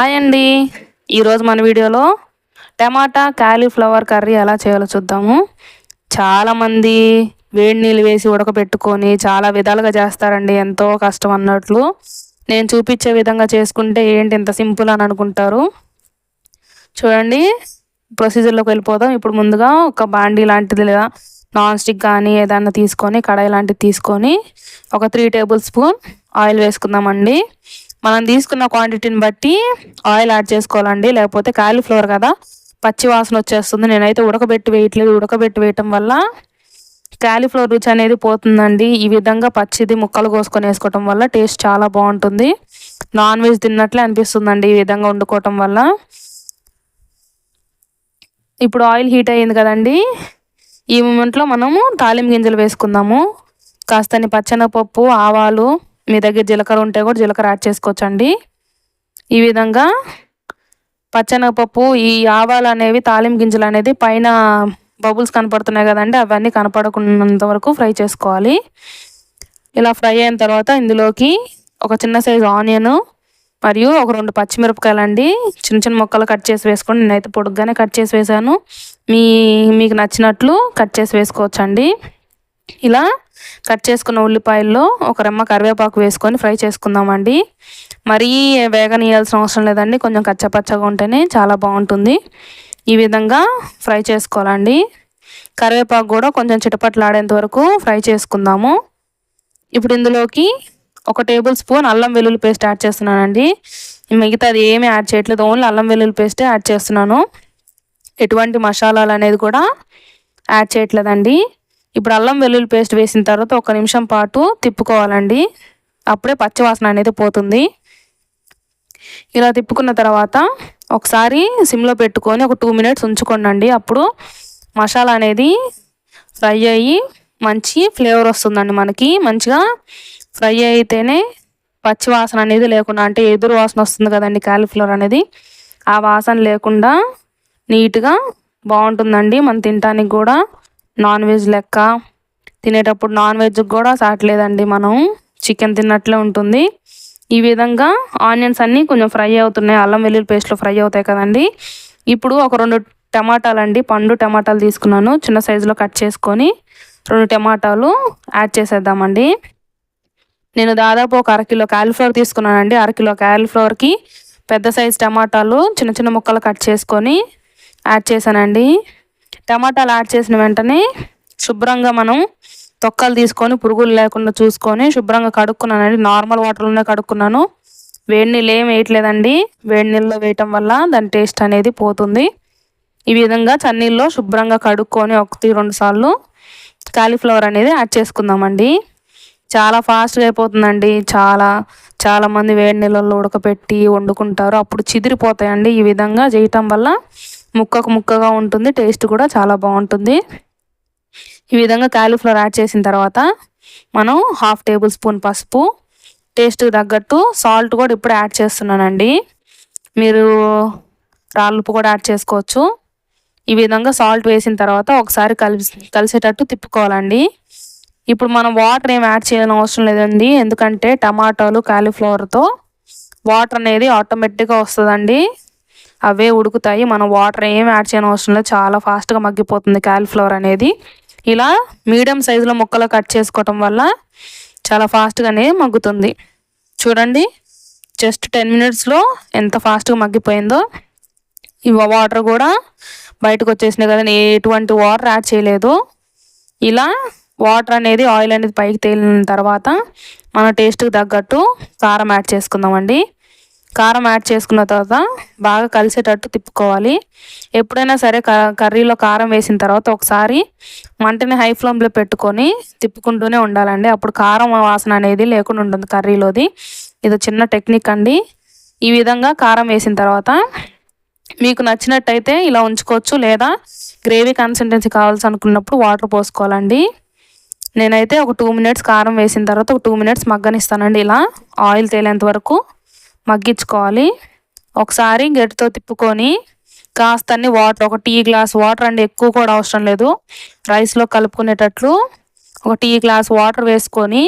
Hi అండి. ఈరోజు మన వీడియోలో టమాటా కాలీఫ్లవర్ కర్రీ ఎలా చేయాలో చూద్దాము. చాలామంది వేడి నీళ్ళు వేసి ఉడకబెట్టుకొని చాలా విధాలుగా చేస్తారండి ఎంతో కష్టం అన్నట్లు. నేను చూపించే విధంగా చేసుకుంటే ఏంటి ఇంత సింపుల్ అని అనుకుంటారు. చూడండి ప్రొసీజర్లోకి వెళ్ళిపోదాం. ఇప్పుడు ముందుగా ఒక బాండీ లాంటిది లేదా నాన్ స్టిక్ కానీ ఏదైనా తీసుకొని కడాయి లాంటిది తీసుకొని ఒక త్రీ టేబుల్ స్పూన్ ఆయిల్ వేసుకుందామండి. మనం తీసుకున్న క్వాంటిటీని బట్టి ఆయిల్ యాడ్ చేసుకోవాలండి. లేకపోతే కాలీఫ్లవర్ కదా. పచ్చి వాసన వచ్చేస్తుంది. నేనైతే ఉడకబెట్టి వేయట్లేదు. ఉడకబెట్టి వేయటం వల్ల క్యాలీఫ్లవర్ రుచి అనేది పోతుందండి. ఈ విధంగా పచ్చిది ముక్కలు కోసుకొని వేసుకోవటం వల్ల టేస్ట్ చాలా బాగుంటుంది. నాన్ వెజ్ తిన్నట్లే అనిపిస్తుందండి ఈ విధంగా వండుకోవటం వల్ల. ఇప్పుడు ఆయిల్ హీట్ అయ్యింది కదండి. ఈ మూమెంట్లో మనము తాలింపు గింజలు వేసుకుందాము. కాస్తని పచ్చెనపప్పు ఆవాలు మీ దగ్గర జీలకర్ర ఉంటే కూడా జీలకర్ర యాడ్ చేసుకోవచ్చండి. ఈ విధంగా పచ్చెనగపప్పు ఈ ఆవాలు అనేవి తాలిం గింజలు అనేది పైన బబుల్స్ కనపడుతున్నాయి కదండి అవన్నీ కనపడకున్నంత వరకు ఫ్రై చేసుకోవాలి. ఇలా ఫ్రై అయిన తర్వాత ఇందులోకి ఒక చిన్న సైజు ఆనియన్ మరియు ఒక రెండు పచ్చిమిరపకాయలు అండి చిన్న చిన్న ముక్కలు కట్ చేసి వేసుకోండి. నేనైతే పొడుగ్గానే కట్ చేసి వేసాను మీ మీకు నచ్చినట్లు కట్ చేసి వేసుకోవచ్చండి. ఇలా కట్ చేసుకున్న ఉల్లిపాయల్లో ఒక రెమ్మ కరివేపాకు వేసుకొని ఫ్రై చేసుకుందామండి. మరీ వేగనీయాల్సిన అవసరం లేదండి. కొంచెం కచ్చపచ్చగా ఉంటేనే చాలా బాగుంటుంది. ఈ విధంగా ఫ్రై చేసుకోవాలండి. కరివేపాకు కూడా కొంచెం చిటపట్లాడేంత వరకు ఫ్రై చేసుకుందాము. ఇప్పుడు ఇందులోకి ఒక టేబుల్ స్పూన్ అల్లం వెల్లుల్లి పేస్ట్ యాడ్ చేస్తున్నానండి. మిగతాది ఏమీ యాడ్ చేయట్లేదు. ఓన్లీ అల్లం వెల్లుల్లి పేస్టే యాడ్ చేస్తున్నాను. ఎటువంటి మసాలాలు అనేది కూడా యాడ్ చేయట్లేదండి. ఇప్పుడు అల్లం వెల్లుల్లి పేస్ట్ వేసిన తర్వాత ఒక నిమిషం పాటు తిప్పుకోవాలండి. అప్పుడే పచ్చివాసన అనేది పోతుంది. ఇలా తిప్పుకున్న తర్వాత ఒకసారి సిమ్లో పెట్టుకొని ఒక టూ మినిట్స్ ఉంచుకోండి అప్పుడు మసాలా అనేది ఫ్రై అయ్యి మంచి ఫ్లేవర్ వస్తుందండి మనకి. మంచిగా ఫ్రై అయితేనే పచ్చి వాసన అనేది లేకుండా అంటే ఎదురు వాసన వస్తుంది కదండి కాలీఫ్లవర్ అనేది ఆ వాసన లేకుండా నీట్గా బాగుంటుందండి. మనం తినటానికి కూడా నాన్ వెజ్ లెక్క. తినేటప్పుడు నాన్ వెజ్ కూడా సాటలేదండి మనం. చికెన్ తిన్నట్లే ఉంటుంది. ఈ విధంగా ఆనియన్స్ అన్నీ కొంచెం ఫ్రై అవుతున్నాయి. అల్లం వెల్లుల్లి పేస్ట్లో ఫ్రై అవుతాయి కదండి. ఇప్పుడు ఒక రెండు టమాటాలు అండి పండు టమాటాలు తీసుకున్నాను. చిన్న సైజులో కట్ చేసుకొని రెండు టమాటాలు యాడ్ చేసేద్దామండి. నేను దాదాపు ఒక అరకిలో కాలీఫ్లవర్ తీసుకున్నానండి. అరకిలో కాలీఫ్లవర్కి పెద్ద సైజ్ టమాటాలు చిన్న చిన్న ముక్కలు కట్ చేసుకొని యాడ్ చేశానండి. టమాటాలు యాడ్ చేసిన వెంటనే శుభ్రంగా మనం తొక్కలు తీసుకొని పురుగులు లేకుండా చూసుకొని శుభ్రంగా కడుక్కున్నానండి నార్మల్ వాటర్లోనే కడుక్కున్నాను. వేడి నీళ్ళు ఏం వేయట్లేదండి. వేడి నీళ్ళలో వేయటం వల్ల దాని టేస్ట్ అనేది పోతుంది. ఈ విధంగా చన్నీళ్ళలో శుభ్రంగా కడుక్కొని ఒకటి రెండు సార్లు కాలీఫ్లవర్ అనేది యాడ్ చేసుకుందామండి. చాలా ఫాస్ట్గా అయిపోతుందండి. చాలా చాలామంది వేడి నీళ్ళల్లో ఉడకపెట్టి వండుకుంటారు. అప్పుడు చిదిరిపోతాయండి ఈ విధంగా చేయటం వల్ల ముక్కకు ముక్కగా ఉంటుంది టేస్ట్ కూడా చాలా బాగుంటుంది. ఈ విధంగా కాలీఫ్లవర్ యాడ్ చేసిన తర్వాత మనం హాఫ్ టేబుల్ స్పూన్ పసుపు టేస్ట్కి తగ్గట్టు సాల్ట్ కూడా ఇప్పుడు యాడ్ చేస్తున్నానండి. మీరు రాళ్ళుప్పు కూడా యాడ్ చేసుకోవచ్చు. ఈ విధంగా సాల్ట్ వేసిన తర్వాత ఒకసారి కలిసి కలిసేటట్టు తిప్పుకోవాలండి. ఇప్పుడు మనం వాటర్ ఏం యాడ్ చేయాలని అవసరం లేదండి. ఎందుకంటే టమాటాలు కాలీఫ్లవర్తో వాటర్ అనేది ఆటోమేటిక్గా వస్తుందండి. అవే ఉడుకుతాయి. మనం వాటర్ ఏం యాడ్ చేయని అవసరం లేదు. చాలా ఫాస్ట్గా మగ్గిపోతుంది కాలీఫ్లవర్ అనేది. ఇలా మీడియం సైజులో ముక్కలు కట్ చేసుకోవటం వల్ల చాలా ఫాస్ట్గానే మగ్గుతుంది. చూడండి జస్ట్ టెన్ మినిట్స్లో ఎంత ఫాస్ట్గా మగ్గిపోయిందో. ఈ వాటర్ కూడా బయటకు వచ్చేసినాయి కదా ఎటువంటి వాటర్ యాడ్ చేయలేదు. ఇలా వాటర్ అనేది ఆయిల్ అనేది పైకి తేలిన తర్వాత మన టేస్ట్కి తగ్గట్టు కారం యాడ్ చేసుకుందామండి. కారం యాడ్ చేసుకున్న తర్వాత బాగా కలిసేటట్టు తిప్పుకోవాలి. ఎప్పుడైనా సరే కర్రీలో కారం వేసిన తర్వాత ఒకసారి మంటని హై ఫ్లేమ్లో పెట్టుకొని తిప్పుకుంటూనే ఉండాలండి. అప్పుడు కారం వాసన అనేది లేకుండా ఉంటుంది కర్రీలోది. ఇది చిన్న టెక్నిక్ అండి. ఈ విధంగా కారం వేసిన తర్వాత మీకు నచ్చినట్టయితే ఇలా ఉంచుకోవచ్చు. లేదా గ్రేవీ కన్సిస్టెన్సీ కావాల్సి అనుకున్నప్పుడు వాటర్ పోసుకోవాలండి. నేనైతే ఒక టూ మినిట్స్ కారం వేసిన తర్వాత ఒక టూ మినిట్స్ మగ్గనిస్తానండి. ఇలా ఆయిల్ తేలేంత వరకు మగ్గించుకోవాలి. ఒకసారి గట్టితో తిప్పుకొని కాస్త అన్ని వాటర్ ఒక టీ గ్లాస్ వాటర్ అండి ఎక్కువ కూడా అవసరం లేదు. రైస్లో కలుపుకునేటట్లు ఒక టీ గ్లాస్ వాటర్ వేసుకొని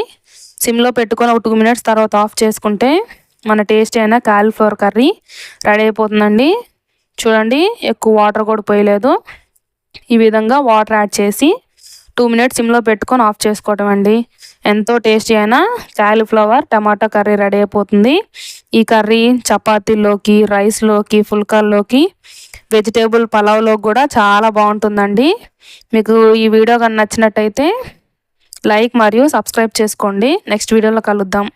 సిమ్లో పెట్టుకొని ఒక టూ మినిట్స్ తర్వాత ఆఫ్ చేసుకుంటే మన టేస్ట్ అయిన కాలీఫ్లవర్ కర్రీ రెడీ అయిపోతుందండి. చూడండి ఎక్కువ వాటర్ కూడా పోయలేదు. ఈ విధంగా వాటర్ యాడ్ చేసి టూ మినిట్స్ సిమ్లో పెట్టుకొని ఆఫ్ చేసుకోవటం అండి. ఎంతో టేస్టీ అయిన కాలీఫ్లవర్ టమాటా కర్రీ రెడీ అయిపోతుంది. ఈ కర్రీ చపాతీలోకి రైస్లోకి ఫుల్కాల్లోకి వెజిటేబుల్ పలావ్లో కూడా చాలా బాగుంటుందండి. మీకు ఈ వీడియో కానీ నచ్చినట్టయితే లైక్ మరియు సబ్స్క్రైబ్ చేసుకోండి. నెక్స్ట్ వీడియోలో కలుద్దాం.